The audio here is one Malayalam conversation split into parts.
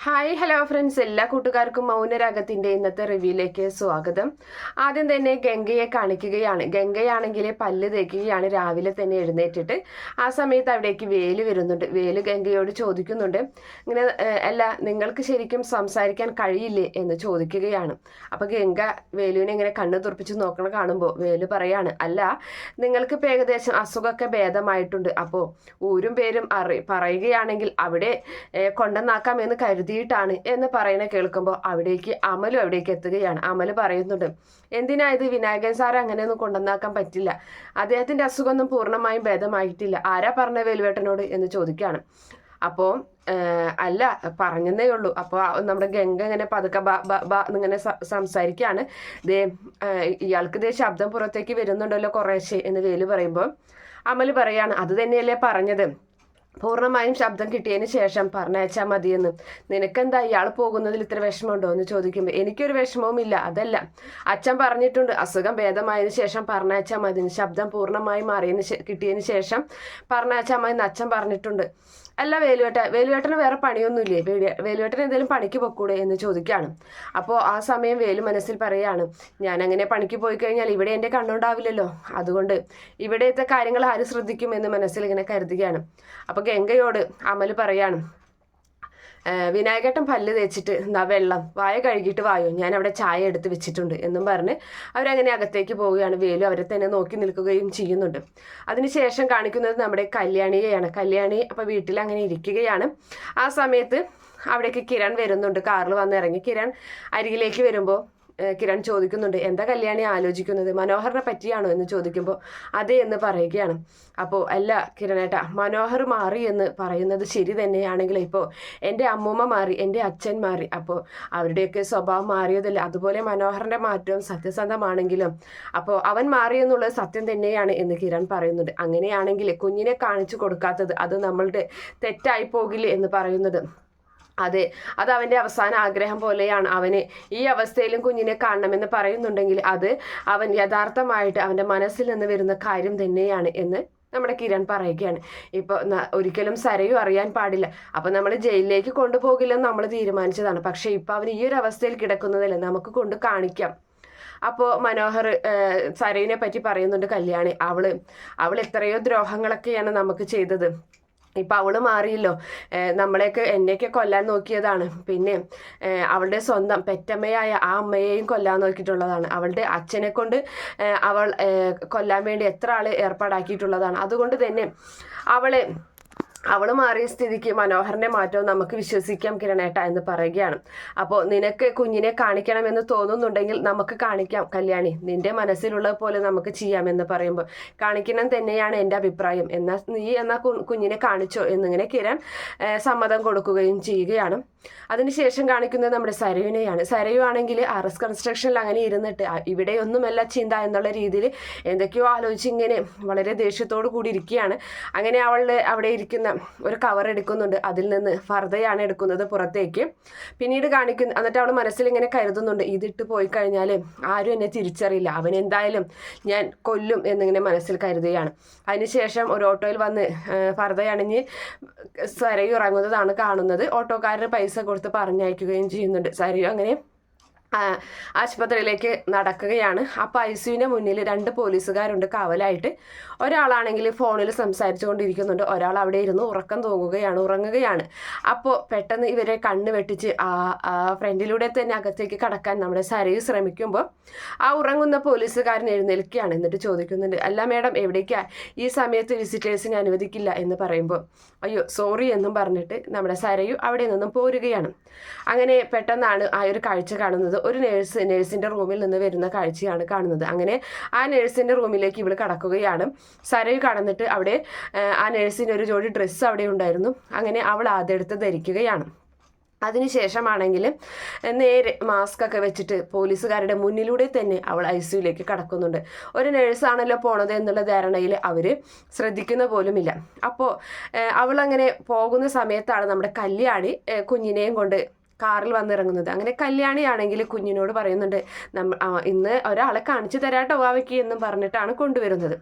ഹായ് ഹലോ ഫ്രണ്ട്സ് എല്ലാ കൂട്ടുകാർക്കും മൗനരാഗത്തിന്റെ ഇന്നത്തെ റിവ്യൂയിലേക്ക് സ്വാഗതം. ആദ്യം തന്നെ ഗംഗയെ കാണിക്കുകയാണ്. ഗംഗയാണെങ്കിൽ പല്ല് തേക്കുകയാണ്. രാവിലെ തന്നെ എഴുന്നേറ്റിട്ട് ആ സമയത്ത് അവിടേക്ക് വേൽ വരുന്നുണ്ട്. വേൽ ഗംഗയോട് ചോദിക്കുന്നുണ്ട്. ഇങ്ങനെ അല്ല നിങ്ങൾക്ക് ശരിക്കും സംസാരിക്കാൻ കഴിയില്ലേ എന്ന് ചോദിക്കുകയാണ്. അപ്പോൾ ഗംഗ വേലുവിനെ ഇങ്ങനെ കണ്ണ് തുറപ്പിച്ച് നോക്കണ കാണുമ്പോൾ വേലു പറയാണ് അല്ല നിങ്ങൾക്ക് ഇപ്പോൾ ഏകദേശം അസുഖമൊക്കെ ഭേദമായിട്ടുണ്ട്. അപ്പോൾ ഊരും പേരും അറി പറയുകയാണെങ്കിൽ അവിടെ ഏഹ്, കൊണ്ടുവന്നാക്കാമെന്ന് കരുതിയിട്ടാണ് എന്ന് പറയുന്ന കേൾക്കുമ്പോൾ അവിടേക്ക് അമലും അവിടേക്ക് എത്തുകയാണ്. അമൽ പറയുന്നുണ്ട് എന്തിനാ ഇത് വിനായകൻ സാർ അങ്ങനെയൊന്നും കൊണ്ടുവന്നാക്കാൻ പറ്റില്ല? അദ്ദേഹത്തിന്റെ അസുഖമൊന്നും പൂർണമായും ഭേദമായിട്ടില്ല. ആരാ പറഞ്ഞ വേലുവേട്ടനോട്? എന്ന് ചോദിക്കുകയാണ്. അപ്പോൾ അല്ല പറഞ്ഞതേ ഉള്ളൂ. അപ്പോൾ നമ്മുടെ ഗംഗ ഇങ്ങനെ പതുക്കെ ഇങ്ങനെ സംസാരിക്കുകയാണ്. ദേ ഇയാൾക്ക് ദേ ശബ്ദം പുറത്തേക്ക് വരുന്നുണ്ടല്ലോ കുറേശ്ശെ എന്ന് വേലു പറയുമ്പോൾ അമൽ പറയാണ് അത് തന്നെയല്ലേ പറഞ്ഞത്? പൂർണമായും ശബ്ദം കിട്ടിയതിന് ശേഷം പറഞ്ഞയച്ചാൽ മതിയെന്ന്. നിനക്കെന്താ ഇയാൾ പോകുന്നതിൽ ഇത്ര വിഷമമുണ്ടോ എന്ന് ചോദിക്കുമ്പോൾ എനിക്കൊരു വിഷമവുമില്ല അതല്ല. അച്ഛൻ പറഞ്ഞിട്ടുണ്ട് അസുഖം ഭേദമായതിന് ശേഷം പറഞ്ഞയച്ചാൽ മതി ശബ്ദം പൂർണമായി മാറിയതിന് കിട്ടിയതിന് ശേഷം പറഞ്ഞയച്ചാൽ മതി അച്ഛൻ പറഞ്ഞിട്ടുണ്ട്. അല്ല വേലുവേട്ട വേലുവേട്ടന് വേറെ പണിയൊന്നുമില്ലേ? വേലുവേട്ടൻ എന്തെങ്കിലും പണിക്ക് പൊക്കൂടെ എന്ന് ചോദിക്കുകയാണ്. അപ്പോൾ ആ സമയം വേലു മനസ്സിൽ പറയാണ് ഞാൻ അങ്ങനെ പണിക്ക് പോയി കഴിഞ്ഞാൽ ഇവിടെ എന്റെ കണ്ണുണ്ടാവില്ലല്ലോ. അതുകൊണ്ട് ഇവിടുത്തെ കാര്യങ്ങൾ ആര് ശ്രദ്ധിക്കും എന്ന് മനസ്സിൽ ഇങ്ങനെ കരുതുകയാണ്. അപ്പോൾ ഗംഗയോട് അമൽ പറയാണ് "ഏ, വിനായകേട്ടൻ പല്ല് തേച്ചിട്ട് എന്താ വെള്ളം വായ കഴുകിയിട്ട് വായോ ഞാൻ അവിടെ ചായ എടുത്ത് വെച്ചിട്ടുണ്ട് എന്നും പറഞ്ഞ് അവരങ്ങനെ അകത്തേക്ക് പോവുകയാണ്. വേലു അവരെ തന്നെ നോക്കി നിൽക്കുകയും ചെയ്യുന്നുണ്ട്. അതിനുശേഷം കാണിക്കുന്നത് നമ്മുടെ കല്യാണിയെയാണ്. കല്യാണി അപ്പോൾ വീട്ടിൽ അങ്ങനെ ഇരിക്കുകയാണ്. ആ സമയത്ത് അവിടേക്ക് കിരൺ വരുന്നുണ്ട്. കാറിൽ വന്ന് ഇറങ്ങി. കിരൺ അരികിലേക്ക് വരുമ്പോൾ കിരൺ ചോദിക്കുന്നുണ്ട് എന്താ കല്യാണി ആലോചിക്കുന്നത്? മനോഹറിനെ പറ്റിയാണോ? എന്ന് ചോദിക്കുമ്പോൾ അതെ എന്ന് പറയുകയാണ്. അപ്പോൾ അല്ല കിരണേട്ട മനോഹർ മാറി എന്ന് പറയുന്നത് ശരി തന്നെയാണെങ്കിൽ ഇപ്പോൾ എന്റെ അമ്മൂമ്മ മാറി എന്റെ അച്ഛൻ മാറി. അപ്പോൾ അവരുടെയൊക്കെ സ്വഭാവം മാറിയതല്ല. അതുപോലെ മനോഹറിന്റെ മാറ്റവും സത്യസന്ധമാണെങ്കിലും അപ്പോൾ അവൻ മാറി എന്നുള്ളത് സത്യം തന്നെയാണ് എന്ന് കിരൺ പറയുന്നുണ്ട്. അങ്ങനെയാണെങ്കിൽ കുഞ്ഞിനെ കാണിച്ചു കൊടുക്കാത്തത് അത് നമ്മളുടെ തെറ്റായി പോകില്ലേ എന്ന് പറയുന്നത്. അതെ അത് അവന്റെ അവസാന ആഗ്രഹം പോലെയാണ്. അവന് ഈ അവസ്ഥയിലും കുഞ്ഞിനെ കാണണമെന്ന് പറയുന്നുണ്ടെങ്കിൽ അത് അവൻ യഥാർത്ഥമായിട്ട് അവന്റെ മനസ്സിൽ നിന്ന് വരുന്ന കാര്യം തന്നെയാണ് എന്ന് നമ്മുടെ കിരൺ പറയുകയാണ്. ഇപ്പോൾ ഒരിക്കലും സരയും അറിയാൻ പാടില്ല. അപ്പോൾ നമ്മൾ ജയിലിലേക്ക് കൊണ്ടുപോകില്ലെന്ന് നമ്മൾ തീരുമാനിച്ചതാണ്. പക്ഷേ ഇപ്പോൾ അവൻ ഈ ഒരു അവസ്ഥയിൽ കിടക്കുന്നതല്ലേ? നമുക്ക് കൊണ്ട് കാണിക്കാം. അപ്പോൾ മനോഹർ സരയിനെ പറ്റി പറയുന്നുണ്ട് കല്യാണി. അവൾ അവൾ എത്രയോ ദ്രോഹങ്ങളൊക്കെയാണ് നമുക്ക് ചെയ്തത്. ഇപ്പം അവൾ മാറിയല്ലോ. നമ്മളെയൊക്കെ എന്നെയൊക്കെ കൊല്ലാൻ നോക്കിയതാണ്. പിന്നെ അവളുടെ സ്വന്തം പെറ്റമ്മയായ ആ അമ്മയെയും കൊല്ലാൻ നോക്കിയിട്ടുള്ളതാണ്. അവളുടെ അച്ഛനെ കൊണ്ട് അവൾ കൊല്ലാൻ വേണ്ടി എത്ര ആൾ ഏർപ്പാടാക്കിയിട്ടുള്ളതാണ്. അതുകൊണ്ട് തന്നെ അവളെ അവൾ മാറിയ സ്ഥിതിക്ക് മനോഹറിന്റെ മാറ്റവും നമുക്ക് വിശ്വസിക്കാം കിരണേട്ട എന്ന് പറയുകയാണ്. അപ്പോൾ നിനക്ക് കുഞ്ഞിനെ കാണിക്കണം എന്ന് തോന്നുന്നുണ്ടെങ്കിൽ നമുക്ക് കാണിക്കാം കല്യാണി. നിന്റെ മനസ്സിലുള്ളത് പോലെ നമുക്ക് ചെയ്യാം എന്ന് പറയുമ്പോൾ കാണിക്കണം തന്നെയാണ് എന്റെ അഭിപ്രായം. എന്നാൽ നീ എന്നാ കുഞ്ഞിനെ കാണിച്ചോ എന്നിങ്ങനെ കിരൺ സമ്മതം കൊടുക്കുകയും ചെയ്യുകയാണ്. അതിനുശേഷം കാണിക്കുന്നത് നമ്മുടെ സരയുനെയാണ്. സരയു ആണെങ്കിൽ അറസ് കൺസ്ട്രക്ഷനിൽ അങ്ങനെ ഇരുന്നിട്ട് ഇവിടെ ഇവിടെയൊന്നുമല്ല ചിന്ത എന്നുള്ള രീതിയിൽ എന്തൊക്കെയോ ആലോചിച്ച് ഇങ്ങനെ വളരെ ദേഷ്യത്തോടു കൂടി ഇരിക്കുകയാണ്. അങ്ങനെ അവളുടെ അവിടെ ഇരിക്കുന്ന ഒരു കവർ എടുക്കുന്നുണ്ട്. അതിൽ നിന്ന് ഫർദയാണ് എടുക്കുന്നത് പുറത്തേക്ക്. പിന്നീട് കാണിക്കുന്നു എന്നിട്ട് അവൾ മനസ്സിൽ ഇങ്ങനെ കരുതുന്നുണ്ട്. ഇതിട്ട് പോയി കഴിഞ്ഞാൽ ആരും എന്നെ തിരിച്ചറിയില്ല. അവൻ എന്തായാലും ഞാൻ കൊല്ലും എന്നിങ്ങനെ മനസ്സിൽ കരുതുകയാണ്. അതിനുശേഷം ഒരു ഓട്ടോയിൽ വന്ന് ഫർദയണിഞ്ഞ് സരയു കാണുന്നത്. ഓട്ടോക്കാരന് പൈസ കൊടുത്ത് പറഞ്ഞയക്കുകയും ചെയ്യുന്നുണ്ട്. സരിയോ അങ്ങനെ ആശുപത്രിയിലേക്ക് നടക്കുകയാണ്. അപ്പോൾ ഐ സിയുവിന്റെ മുന്നിൽ രണ്ട് പോലീസുകാരുണ്ട് കാവലായിട്ട്. ഒരാളാണെങ്കിൽ ഫോണിൽ സംസാരിച്ചു കൊണ്ടിരിക്കുന്നുണ്ട് ഒരാൾ അവിടെ ഇരുന്ന് ഉറക്കം തൂങ്ങുകയാണ് ഉറങ്ങുകയാണ്. അപ്പോൾ പെട്ടെന്ന് ഇവരെ കണ്ണ് വെട്ടിച്ച് ആ ഫ്രണ്ടിലൂടെ തന്നെ അകത്തേക്ക് കടക്കാൻ നമ്മുടെ സരയു ശ്രമിക്കുമ്പോൾ ആ ഉറങ്ങുന്ന പോലീസുകാരൻ എഴുന്നേൽക്കുകയാണ്. എന്നിട്ട് ചോദിക്കുന്നുണ്ട് അല്ല മേഡം എവിടേക്കാ? ഈ സമയത്ത് വിസിറ്റേഴ്സിനെ അനുവദിക്കില്ല എന്ന് പറയുമ്പോൾ അയ്യോ സോറി എന്നും പറഞ്ഞിട്ട് നമ്മുടെ സരയു അവിടെ നിന്നും പോരുകയാണ്. അങ്ങനെ പെട്ടെന്നാണ് ആ ഒരു കാഴ്ച കാണുന്നത്. ഒരു നേഴ്സ് നേഴ്സിന്റെ റൂമിൽ നിന്ന് വരുന്ന കാഴ്ചയാണ് കാണുന്നത്. അങ്ങനെ ആ നേഴ്സിന്റെ റൂമിലേക്ക് ഇവൾ കടക്കുകയാണ്. സരയു കടന്നിട്ട് അവിടെ ആ, നേഴ്സിന്റെ ഒരു ജോഡി ഡ്രസ്സ് അവിടെ ഉണ്ടായിരുന്നു. അങ്ങനെ അവൾ അതെടുത്ത് ധരിക്കുകയാണ്. അതിനുശേഷമാണെങ്കിൽ നേരെ മാസ്ക് ഒക്കെ വെച്ചിട്ട് പോലീസുകാരുടെ മുന്നിലൂടെ തന്നെ അവൾ ഐ സിയുലേക്ക് കടക്കുന്നുണ്ട്. ഒരു നേഴ്സാണല്ലോ പോണത് എന്നുള്ള ധാരണയിൽ അവർ ശ്രദ്ധിക്കുന്ന പോലുമില്ല. അപ്പോൾ അവളങ്ങനെ പോകുന്ന സമയത്താണ് നമ്മുടെ കല്യാണി കുഞ്ഞിനെയും കൊണ്ട് കാറിൽ വന്നിറങ്ങുന്നത്. അങ്ങനെ കല്യാണിയാണെങ്കിൽ കുഞ്ഞിനോട് പറയുന്നുണ്ട് നമ്മ ഇന്ന് ഒരാളെ കാണിച്ചു തരാട്ടോ വാവയ്ക്ക് എന്നും പറഞ്ഞിട്ടാണ് കൊണ്ടുവരുന്നത്.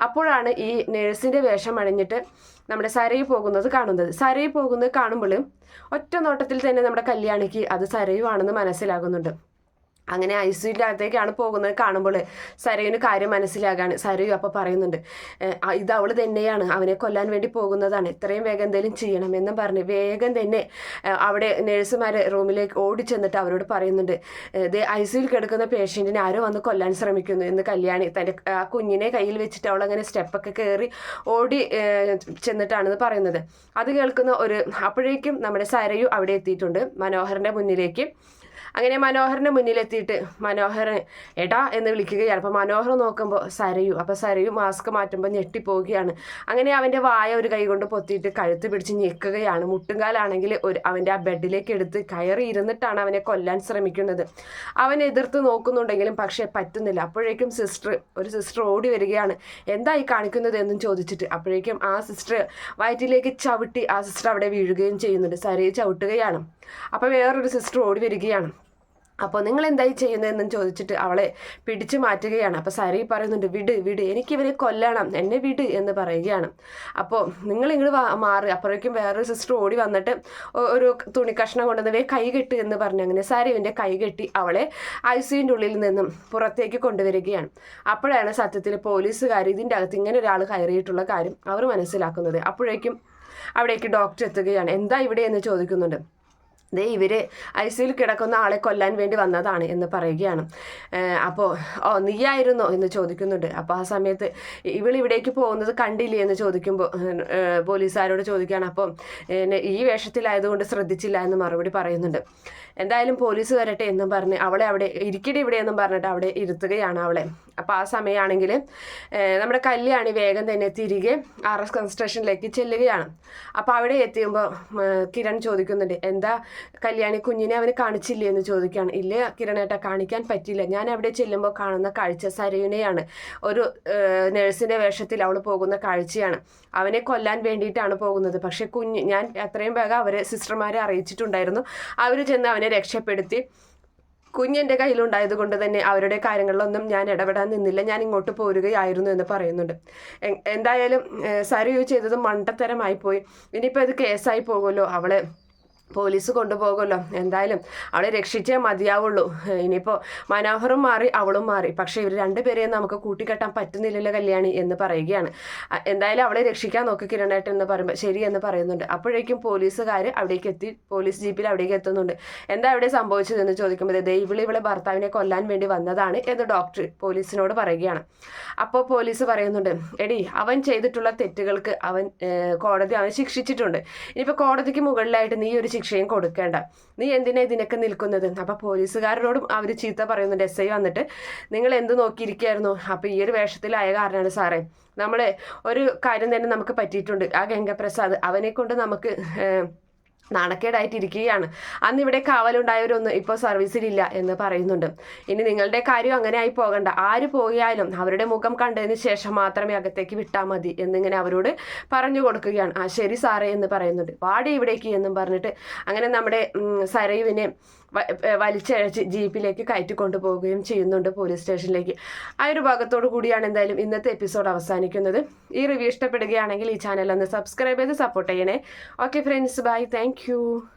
അപ്പോഴാണ് ഈ നേഴ്സിന്റെ വേഷം അണിഞ്ഞിട്ട് നമ്മുടെ സരയു പോകുന്നത് കാണുന്നത്. സരയു പോകുന്നത് കാണുമ്പോൾ ഒറ്റ നോട്ടത്തിൽ തന്നെ നമ്മുടെ കല്യാണിക്ക് അത് സരയു ആണെന്ന് മനസ്സിലാകുന്നുണ്ട്. അങ്ങനെ ഐസിയുടെ അകത്തേക്കാണ് പോകുന്നത് കാണുമ്പോൾ. സരയുന് കാര്യം മനസ്സിലാകാണ്. സരയു അപ്പോൾ പറയുന്നുണ്ട് ഇത് അവൾ തന്നെയാണ്. അവനെ കൊല്ലാൻ വേണ്ടി പോകുന്നതാണ്. എത്രയും വേഗം എന്തെങ്കിലും ചെയ്യണം എന്നും പറഞ്ഞ് വേഗം തന്നെ അവിടെ നേഴ്സുമാർ റൂമിലേക്ക് ഓടിച്ചെന്നിട്ട് അവരോട് പറയുന്നുണ്ട് ഇത് ഐ സിയിൽ കിടക്കുന്ന പേഷ്യന്റിനെ ആരോ വന്ന് കൊല്ലാൻ ശ്രമിക്കുന്നു എന്ന് കല്യാണി തന്റെ ആ കുഞ്ഞിനെ കയ്യിൽ വെച്ചിട്ട് അവൾ അങ്ങനെ സ്റ്റെപ്പൊക്കെ കയറി ഓടി ചെന്നിട്ടാണെന്ന് പറയുന്നത്. അത് കേൾക്കുന്ന ഒരു അപ്പോഴേക്കും നമ്മുടെ സരയു അവിടെ എത്തിയിട്ടുണ്ട് മനോഹറിന്റെ മുന്നിലേക്ക്. അങ്ങനെ മനോഹറിന്റെ മുന്നിലെത്തിയിട്ട് മനോഹർ എടാ എന്ന് വിളിക്കുകയാണ്. അപ്പോൾ മനോഹർ നോക്കുമ്പോൾ സരയു അപ്പോൾ സരയു മാസ്ക് മാറ്റുമ്പോൾ ഞെട്ടിപ്പോവുകയാണ്. അങ്ങനെ അവന്റെ വായ ഒരു കൈ കൊണ്ട് പൊത്തിയിട്ട് കഴുത്ത് പിടിച്ച് ഞെക്കുകയാണ്. മുട്ടുംകാലാണെങ്കിൽ ഒരു അവന്റെ ആ ബെഡിലേക്ക് എടുത്ത് കയറി ഇരുന്നിട്ടാണ് അവനെ കൊല്ലാൻ ശ്രമിക്കുന്നത്. അവൻ എതിർത്ത് നോക്കുന്നുണ്ടെങ്കിലും പക്ഷേ പറ്റുന്നില്ല. അപ്പോഴേക്കും സിസ്റ്റർ ഒരു സിസ്റ്റർ ഓടി വരികയാണ്. എന്തായി കാണിക്കുന്നത് എന്നും ചോദിച്ചിട്ട് അപ്പോഴേക്കും ആ സിസ്റ്റർ വയറ്റിലേക്ക് ചവിട്ടി ആ സിസ്റ്റർ അവിടെ വീഴുകയും ചെയ്യുന്നുണ്ട്. സരയെ ചവിട്ടുകയാണ്. അപ്പോൾ വേറൊരു സിസ്റ്റർ ഓടി വരികയാണ്. അപ്പോൾ നിങ്ങൾ എന്തായി ചെയ്യുന്നതെന്നും ചോദിച്ചിട്ട് അവളെ പിടിച്ചു മാറ്റുകയാണ്. അപ്പോൾ സരി പറയുന്നുണ്ട് വിട് വിട് എനിക്കിവരെ കൊല്ലണം എന്നെ വിട് എന്ന് പറയുകയാണ്. അപ്പോൾ നിങ്ങൾ ഇങ്ങോട്ട് മാറി. അപ്പോഴേക്കും വേറൊരു സിസ്റ്റർ ഓടി വന്നിട്ട് ഒരു തുണി കഷ്ണം കൊണ്ടുവന്നവേ കൈ കെട്ട് എന്ന് പറഞ്ഞു. അങ്ങനെ സരീവിന്റെ കൈ കെട്ടി അവളെ ഐ സിന്റെ ഉള്ളിൽ നിന്നും പുറത്തേക്ക് കൊണ്ടുവരികയാണ്. അപ്പോഴാണ് സത്യത്തിൽ പോലീസുകാർ ഇതിന്റെ അകത്ത് ഇങ്ങനെ ഒരാൾ കയറിയിട്ടുള്ള കാര്യം അവർ മനസ്സിലാക്കുന്നത്. അപ്പോഴേക്കും അവിടേക്ക് ഡോക്ടർ എത്തുകയാണ്. എന്താ ഇവിടെ? എന്ന് ചോദിക്കുന്നുണ്ട്. ദേ ഇവർ ഐ സിയിൽ കിടക്കുന്ന ആളെ കൊല്ലാൻ വേണ്ടി വന്നതാണ് എന്ന് പറയുകയാണ്. അപ്പോൾ ഓ നീയായിരുന്നോ എന്ന് ചോദിക്കുന്നുണ്ട്. അപ്പോൾ ആ സമയത്ത് ഇവൾ ഇവിടേക്ക് പോകുന്നത് കണ്ടില്ലേ എന്ന് ചോദിക്കുമ്പോൾ പോലീസുകാരോട് ചോദിക്കുകയാണ്. അപ്പോൾ ഈ വേഷത്തിലായതുകൊണ്ട് ശ്രദ്ധിച്ചില്ല എന്ന് മറുപടി പറയുന്നുണ്ട്. എന്തായാലും പോലീസ് വരട്ടെ എന്നും പറഞ്ഞ് അവളെ അവിടെ ഇരിക്കടി ഇവിടെ എന്നും പറഞ്ഞിട്ട് അവിടെ ഇരുത്തുകയാണ് അവളെ. അപ്പോൾ ആ സമയമാണെങ്കിൽ നമ്മുടെ കല്യാണി വേഗം തന്നെ തിരികെ ആർ എസ് കൺസ്ട്രക്ഷനിലേക്ക് ചെല്ലുകയാണ്. അപ്പോൾ അവിടെ എത്തിയുമ്പോൾ കിരൺ ചോദിക്കുന്നുണ്ട് എന്താ കല്യാണി കുഞ്ഞിനെ അവന് കാണിച്ചില്ലേ എന്ന് ചോദിക്കുകയാണ്. ഇല്ല കിരണേട്ട കാണിക്കാൻ പറ്റില്ല ഞാൻ അവിടെ ചെല്ലുമ്പോൾ കാണുന്ന കാഴ്ച സരയുനെയാണ്. ഒരു നേഴ്സിന്റെ വേഷത്തിൽ അവൾ പോകുന്ന കാഴ്ചയാണ്. അവനെ കൊല്ലാൻ വേണ്ടിയിട്ടാണ് പോകുന്നത്. പക്ഷേ കുഞ്ഞ് ഞാൻ എത്രയും വേഗം അവരെ സിസ്റ്റർമാരെ അറിയിച്ചിട്ടുണ്ടായിരുന്നു. അവർ ചെന്ന് അവനെ രക്ഷപ്പെടുത്തി. കുഞ്ഞെന്റെ കയ്യിലുണ്ടായത് കൊണ്ട് തന്നെ അവരുടെ കാര്യങ്ങളിലൊന്നും ഞാൻ ഇടപെടാൻ നിന്നില്ല. ഞാൻ ഇങ്ങോട്ട് പോരുകയായിരുന്നു എന്ന് പറയുന്നുണ്ട്. എന്തായാലും സരയു ചെയ്തത് മണ്ടത്തരമായി പോയി. ഇനിയിപ്പോൾ ഇത് കേസായി പോകുമല്ലോ. അവളെ പോലീസ് കൊണ്ടുപോകുമല്ലോ. എന്തായാലും അവളെ രക്ഷിച്ചേ മതിയാവുള്ളൂ. ഇനിയിപ്പോൾ മനോഹറും മാറി അവളും മാറി. പക്ഷേ ഇവർ രണ്ടുപേരെയും നമുക്ക് കൂട്ടിക്കെട്ടാൻ പറ്റുന്നില്ലല്ലോ കല്യാണി എന്ന് പറയുകയാണ്. എന്തായാലും അവളെ രക്ഷിക്കാൻ നോക്കി കിരണേട്ടൻ എന്ന് പറയുമ്പോൾ ശരി എന്ന് പറയുന്നുണ്ട്. അപ്പോഴേക്കും പോലീസുകാർ അവിടേക്ക് എത്തി പോലീസ് ജീപ്പിൽ അവിടേക്ക് എത്തുന്നുണ്ട്. എന്താ അവിടെ സംഭവിച്ചതെന്ന് ചോദിക്കുമ്പോൾ ദേ ഇവൾ ഇവളെ ഭർത്താവിനെ കൊല്ലാൻ വേണ്ടി വന്നതാണ് എന്ന് ഡോക്ടർ പോലീസിനോട് പറയുകയാണ്. അപ്പോൾ പോലീസ് പറയുന്നുണ്ട് എടി അവൻ ചെയ്തിട്ടുള്ള തെറ്റുകൾക്ക് അവൻ കോടതി അവൻ ശിക്ഷിച്ചിട്ടുണ്ട്. ഇനിയിപ്പോൾ കോടതിക്ക് മുകളിലായിട്ട് നീ ഒരു ശിക്ഷയും കൊടുക്കേണ്ട. നീ എന്തിനാ ഇതിനൊക്കെ നിൽക്കുന്നത്? അപ്പോൾ പോലീസുകാരോടും അവർ ചീത്ത പറയുന്നുണ്ട്. എസ് ഐ വന്നിട്ട് നിങ്ങൾ എന്ത് നോക്കിയിരിക്കുകയായിരുന്നു? അപ്പോൾ ഈ ഒരു വേഷത്തിലായ കാരണമാണ് സാറേ. നമ്മളെ ഒരു കാര്യം തന്നെ നമുക്ക് പറ്റിയിട്ടുണ്ട്. ആ ഗംഗപ്രസാദ് അവനെ കൊണ്ട് നമുക്ക് നാണക്കേടായിട്ടിരിക്കുകയാണ്. അന്ന് ഇവിടെ കാവലുണ്ടായവരൊന്നും ഇപ്പോൾ സർവീസിലില്ല എന്ന് പറയുന്നുണ്ട്. ഇനി നിങ്ങളുടെ കാര്യം അങ്ങനെ ആയി പോകണ്ട. ആര് പോയാലും അവരുടെ മുഖം കണ്ടതിന് ശേഷം മാത്രമേ അകത്തേക്ക് വിട്ടാൽ മതി എന്നിങ്ങനെ അവരോട് പറഞ്ഞു കൊടുക്കുകയാണ്. ആ ശരി സാറേ എന്ന് പറയുന്നുണ്ട്. വാടി ഇവിടേക്ക് എന്നും പറഞ്ഞിട്ട് അങ്ങനെ നമ്മുടെ സരയുവിനെ വലിച്ചഴച്ച് ജീപ്പിലേക്ക് കയറ്റി കൊണ്ടുപോവുകയും ചെയ്യുന്നുണ്ട് പോലീസ് സ്റ്റേഷനിലേക്ക്. ആ ഒരു ഭാഗത്തോടു കൂടിയാണ് എന്തായാലും ഇന്നത്തെ എപ്പിസോഡ് അവസാനിക്കുന്നത്. ഈ റിവ്യൂ ഇഷ്ടപ്പെടുകയാണെങ്കിൽ ഈ ചാനൽ ഒന്ന് സബ്സ്ക്രൈബ് ചെയ്ത് സപ്പോർട്ട് ചെയ്യണേ. Okay friends bye. Thank Thank you.